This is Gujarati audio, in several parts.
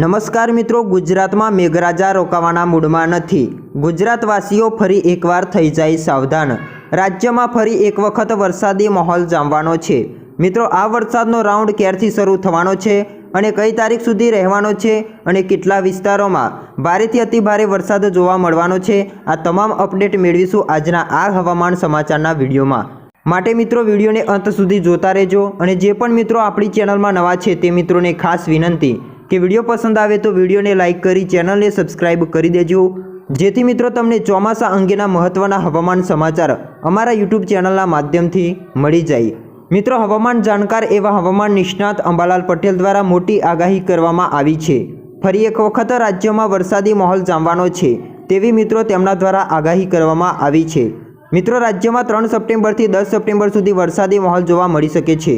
નમસ્કાર મિત્રો, ગુજરાતમાં મેઘરાજા રોકાવાના મૂડમાં નથી. ગુજરાતવાસીઓ ફરી એકવાર થઈ જાય સાવધાન. રાજ્યમાં ફરી એક વખત વરસાદી માહોલ જામવાનો છે. મિત્રો, આ વરસાદનો રાઉન્ડ ક્યારથી શરૂ થવાનો છે અને કઈ તારીખ સુધી રહેવાનો છે અને કેટલા વિસ્તારોમાં ભારેથી અતિભારે વરસાદ જોવા મળવાનો છે, આ તમામ અપડેટ મેળવીશું આજના આ હવામાન સમાચારના વિડીયોમાં. માટે મિત્રો, વિડીયોને અંત સુધી જોતા રહેજો અને જે પણ મિત્રો આપણી ચેનલમાં નવા છે તે મિત્રોને ખાસ વિનંતી. કે વીડિયો પસંદ આવે તો વિડીયોને લાઇક કરી, ચેનલને સબસ્ક્રાઇબ કરી દેજો. જેથી મિત્રો તમને ચોમાસા અંગેના મહત્ત્વના હવામાન સમાચાર અમારા યુટ્યુબ ચેનલના માધ્યમથી મળી જાય. મિત્રો, હવામાન જાણકાર એવા હવામાન નિષ્ણાત અંબાલાલ પટેલ દ્વારા મોટી આગાહી કરવામાં આવી છે. ફરી એક વખત રાજ્યમાં વરસાદી માહોલ જામવાનો છે તેવી મિત્રો તેમના દ્વારા આગાહી કરવામાં આવી છે. મિત્રો, રાજ્યમાં ત્રણ સપ્ટેમ્બરથી દસ સપ્ટેમ્બર સુધી વરસાદી માહોલ જોવા મળી શકે છે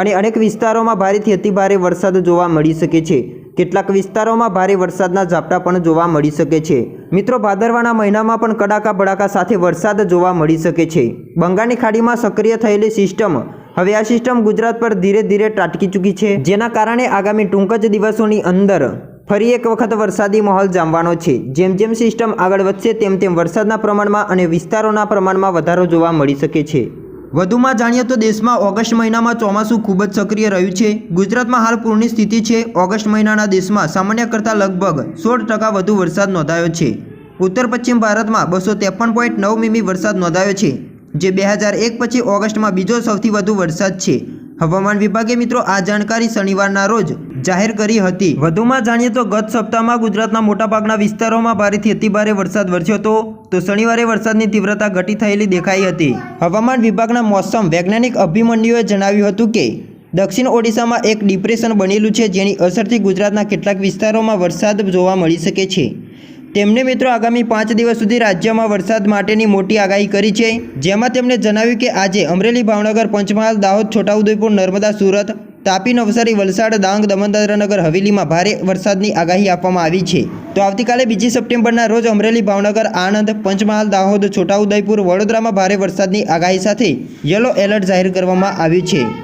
અને અનેક વિસ્તારોમાં ભારેથી અતિભારે વરસાદ જોવા મળી શકે છે. કેટલાક વિસ્તારોમાં ભારે વરસાદના ઝાપટા પણ જોવા મળી શકે છે. મિત્રો, ભાદરવાના મહિનામાં પણ કડાકા ભડાકા સાથે વરસાદ જોવા મળી શકે છે. બંગાળની ખાડીમાં સક્રિય થયેલી સિસ્ટમ, હવે આ સિસ્ટમ ગુજરાત પર ધીરે ધીરે ત્રાટકી ચૂકી છે, જેના કારણે આગામી ટૂંક જ દિવસોની અંદર ફરી એક વખત વરસાદી માહોલ જામવાનો છે. જેમ જેમ સિસ્ટમ આગળ વધશે, તેમ તેમ વરસાદના પ્રમાણમાં અને વિસ્તારોના પ્રમાણમાં વધારો જોવા મળી શકે છે. વધુમાં જાણીએ તો દેશમાં ઓગસ્ટ મહિનામાં ચોમાસું ખૂબ જ સક્રિય રહ્યું છે. ગુજરાતમાં હાલ પૂરની સ્થિતિ છે. ઓગસ્ટ મહિનાના દેશમાં સામાન્ય કરતાં લગભગ સોળ ટકા વધુ વરસાદ નોંધાયો છે. ઉત્તર પશ્ચિમ ભારતમાં બસો ત્રેપન પોઈન્ટ નવ મીમી વરસાદ નોંધાયો છે, જે બે હજાર એક પછી ઓગસ્ટમાં બીજો સૌથી વધુ વરસાદ છે. હવામાન વિભાગે મિત્રો આ જાણકારી શનિવારના રોજ જાહેર કરી હતી. વધુમાં જાણીએ તો ગત સપ્તાહમાં ગુજરાતના મોટાભાગના વિસ્તારોમાં ભારેથી અતિભારે વરસાદ વરસ્યો હતો, તો શનિવારે વરસાદની તીવ્રતા ઘટી થયેલી દેખાઈ હતી. હવામાન વિભાગના મોસમ વૈજ્ઞાનિક અભિમન્યુએ જણાવ્યું હતું કે, દક્ષિણ ઓડિશામાં એક ડિપ્રેશન બનેલું છે, જેની અસરથી ગુજરાતના કેટલાક વિસ્તારોમાં વરસાદ જોવા મળી શકે છે. તેમણે મિત્રો આગામી પાંચ દિવસ સુધી રાજ્યમાં વરસાદ માટેની મોટી આગાહી કરી છે. જેમાં તેમણે જણાવ્યું કે આજે અમરેલી ભાવનગર પંચમહાલ, દાહોદ, છોટાઉદેપુર, નર્મદા, સુરત, તાપી, નવસારી, વલસાડ, ડાંગ, દમણદાદરાનગર, હવેલીમાં ભારે વરસાદની આગાહી આપવામાં આવી છે. તો આવતીકાલે બીજી સપ્ટેમ્બરના રોજ અમરેલી ભાવનગર, આણંદ, પંચમહાલ, દાહોદ, છોટાઉદેપુર, વડોદરામાં ભારે વરસાદની આગાહી સાથે યલો એલર્ટ જાહેર કરવામાં આવ્યું છે.